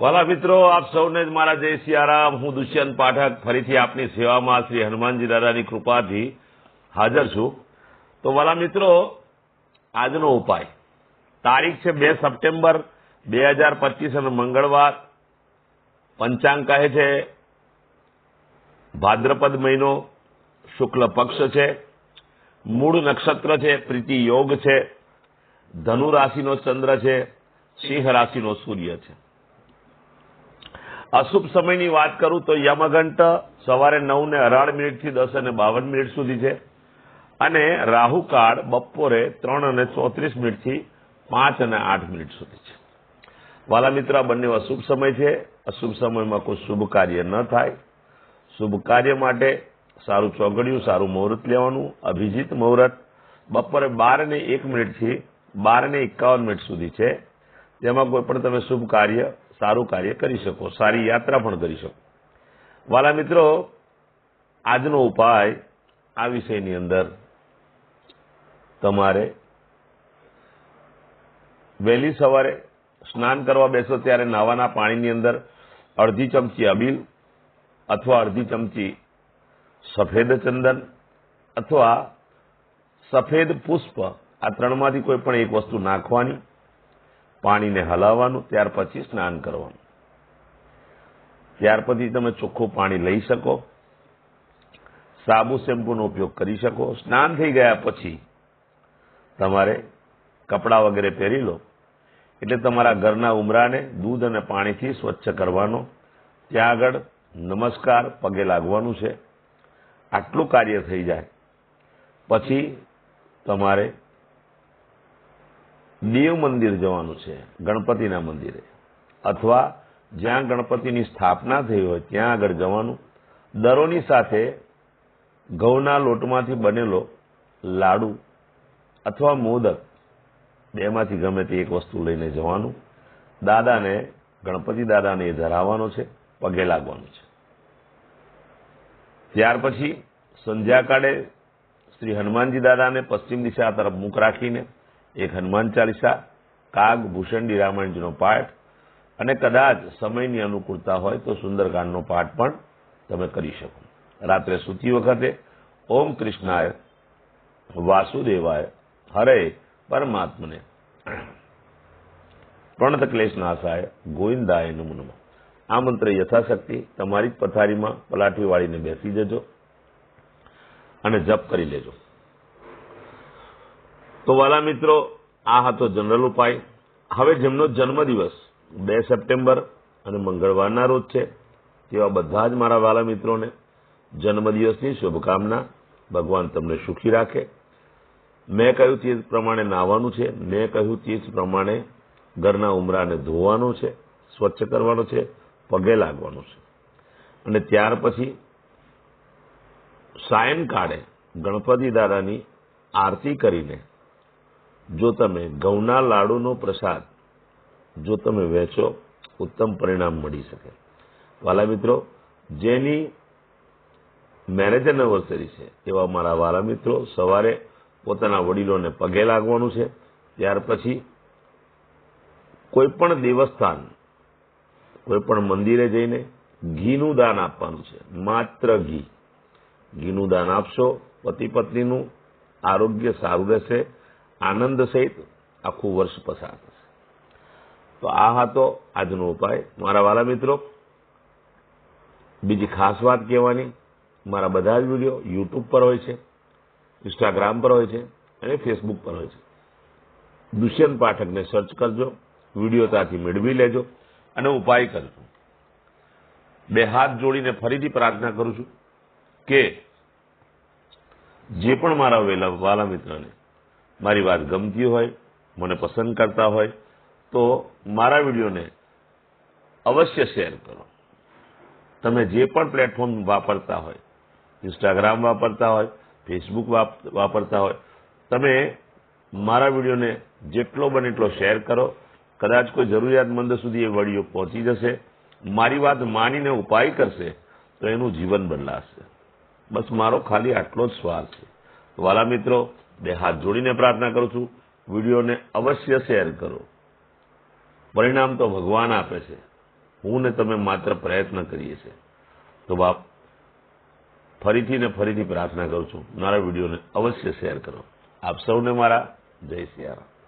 વાલા મિત્રો, આપ સૌને મારા જય સિયારામ. હું દુષ્યંત પાઠક ફરીથી આપની સેવામાં શ્રી હનુમાનજી દાદાની કૃપાથી હાજર છું. તો વાલા મિત્રો, આજનો ઉપાય. તારીખ છે બે સપ્ટેમ્બર બે હજાર પચીસ અને મંગળવાર. પંચાંગ કહે છે, ભાદ્રપદ મહિનો શુક્લ પક્ષ છે. મૂળ નક્ષત્ર છે, પ્રીતિ યોગ છે. ધનુ રાશિનો ચંદ્ર છે, સિંહ રાશિનો સૂર્ય છે. અશુભ સમયની વાત કરું તો યમઘંટ સવારે નવ ને અઢાર મિનિટથી દસ અને બાવન મિનિટ સુધી છે. અને રાહુકાળ બપોરે ત્રણ અને ચોત્રીસ મિનિટથી પાંચ અને આઠ મિનિટ સુધી છે. વાલા મિત્ર બંને અશુભ સમય છે. અશુભ સમયમાં કોઈ શુભ કાર્ય ન થાય. શુભ કાર્ય માટે સારું ચોગડિયું, સારું મુહૂર્ત લેવાનું, અભિજીત મુહૂર્ત. બપોરે બાર ને એક મિનિટથી બાર ને એકાવન મિનિટ સુધી છે. જેમાં કોઈ પણ તમે શુભ કાર્ય સારું કાર્ય કરી શકો, સારી યાત્રા પણ કરી શકો. વાલા મિત્રો, આજનો ઉપાય આ વિષયની અંદર તમારે વહેલી સવારે સ્નાન કરવા બેસો ત્યારે નાવાના પાણીની અંદર અડધી ચમચી અબીલ અથવા અડધી ચમચી સફેદ ચંદન અથવા સફેદ પુષ્પ આ ત્રણમાંથી કોઈ પણ એક વસ્તુ નાખવાની. પાણીને હલાવવાનું, ત્યાર પછી સ્નાન કરવાનું. ત્યાર પછી તમે ચોખ્ખું પાણી લઈ શકો, સાબુ, શેમ્પૂનો ઉપયોગ કરી શકો. સ્નાન થઈ ગયા પછી તમારે કપડાં વગેરે પહેરી લો. એટલે તમારા ઘરના ઉમરાને દૂધ અને પાણીથી સ્વચ્છ કરવાનો. ત્યાં આગળ નમસ્કાર, પગે લાગવાનું છે. આટલું કાર્ય થઈ જાય. પછી તમારે દેવ મંદિર જવાનું છે, ગણપતિના મંદિરે. અથવા જ્યાં ગણપતિની સ્થાપના થઈ હોય, ત્યાં આગળ જવાનું. દરોની સાથે ઘઉંના લોટમાંથી બનેલો લાડુ અથવા મોદક, બેમાંથી ગમે તે એક વસ્તુ લઈને જવાનું. દાદાને, ગણપતિ દાદાને એ ધરાવવાનો છે, પગે લાગવાનું છે. ત્યાર પછી સંધ્યાકાળે શ્રી હનુમાનજી દાદાને પશ્ચિમ દિશા તરફ મુખ રાખીને એક હનુમાન ચાલીસા, કાગ ભૂષણડી રામાયણજીનો પાઠ અને કદાચ સમયની અનુકૂળતા હોય તો સુંદરકાંડનો પાઠ પણ તમે કરી શકો. રાત્રે સૂતી વખતે ઓમ કૃષ્ણાય, વાસુદેવાય, હરે પરમાત્મને. પ્રણત ક્લેશ નાશાય, ગોવિંદાય નમો. આ મંત્ર યથાશક્તિ તમારી જ પથારીમાં પલાઠી વાળીને બેસી જજો અને જપ કરી લેજો. તો વાલા મિત્રો, આ હતો જનરલ ઉપાય. હવે જેમનો જન્મદિવસ, બે સપ્ટેમ્બર અને મંગળવારના રોજ છે, તેવા બધા જ મારા વાલા મિત્રોને જન્મદિવસની શુભકામના ભગવાન તમને સુખી રાખે. મેં કહ્યું તે પ્રમાણે નાહવાનું છે, મેં કહ્યું તે જ પ્રમાણે ઘરના ઉમરાને ધોવાનું છે, સ્વચ્છ કરવાનો છે, પગે લાગવાનું છે. અને ત્યાર પછી સાયંકાળે ગણપતિ દાદાની આરતી કરીને જો તમે ઘઉંના લાડુનો પ્રસાદ જો તમે વેચો, ઉત્તમ પરિણામ મળી શકે. વાલા મિત્રો, જેની મેરેજ એનિવર્સરી છે, એવા મારા વાલા મિત્રો, સવારે પોતાના વડીલોને પગે લાગવાનું છે, ત્યાર પછી કોઈ પણ દેવસ્થાન કોઈ પણ મંદિરે જઈને ઘીનું દાન આપવાનું છે, માત્ર ઘી. ઘીનું દાન આપશો, પતિ પત્નીનું આરોગ્ય સારું રહેશે આનંદ સહિત આખું વર્ષ પસાર થશે. તો આ હતો આજનો ઉપાય. મારા વાલા મિત્રો, બીજી ખાસ વાત કહેવાની, મારા બધા જ વીડિયો યુટ્યુબ પર હોય છે ઇન્સ્ટાગ્રામ પર હોય છે અને ફેસબુક પર હોય છે. દુષ્યંત પાઠકને સર્ચ કરજો, વીડિયો ત્યાંથી મેળવી લેજો અને ઉપાય કરજો. બે હાથ જોડીને ફરીથી પ્રાર્થના કરું છું કે જે પણ મારા વેલા, વાલા મિત્રને મારી વાત ગમતી હોય, મને પસંદ કરતા હોય, તો મારા વિડીયોને અવશ્ય શેર કરો. તમે જે પણ પ્લેટફોર્મ વાપરતા હોય ઇન્સ્ટાગ્રામ વાપરતા હોય ફેસબુક વાપરતા હોય, તમે મારા વિડીયોને જેટલો બને એટલો શેર કરો. કદાચ કોઈ જરૂરિયાતમંદ સુધી એ વડીઓ પહોંચી જશે, મારી વાત માનીને ઉપાય કરશે, તો એનું જીવન બદલાશે. બસ મારો ખાલી આટલો જ સ્વાર છે. વાલા મિત્રો બે હાથ જોડીને પ્રાર્થના કરું છું. વિડીયોને અવશ્ય શેર કરો. પરિણામ તો ભગવાન આપે છે. હું ને તમે માત્ર પ્રયત્ન કરીએ છીએ. તો બાપ, ફરીથી ને ફરીથી પ્રાર્થના કરું છું. મારા વિડીયોને અવશ્ય શેર કરો. આપ સૌને મારા જય સિયારામ.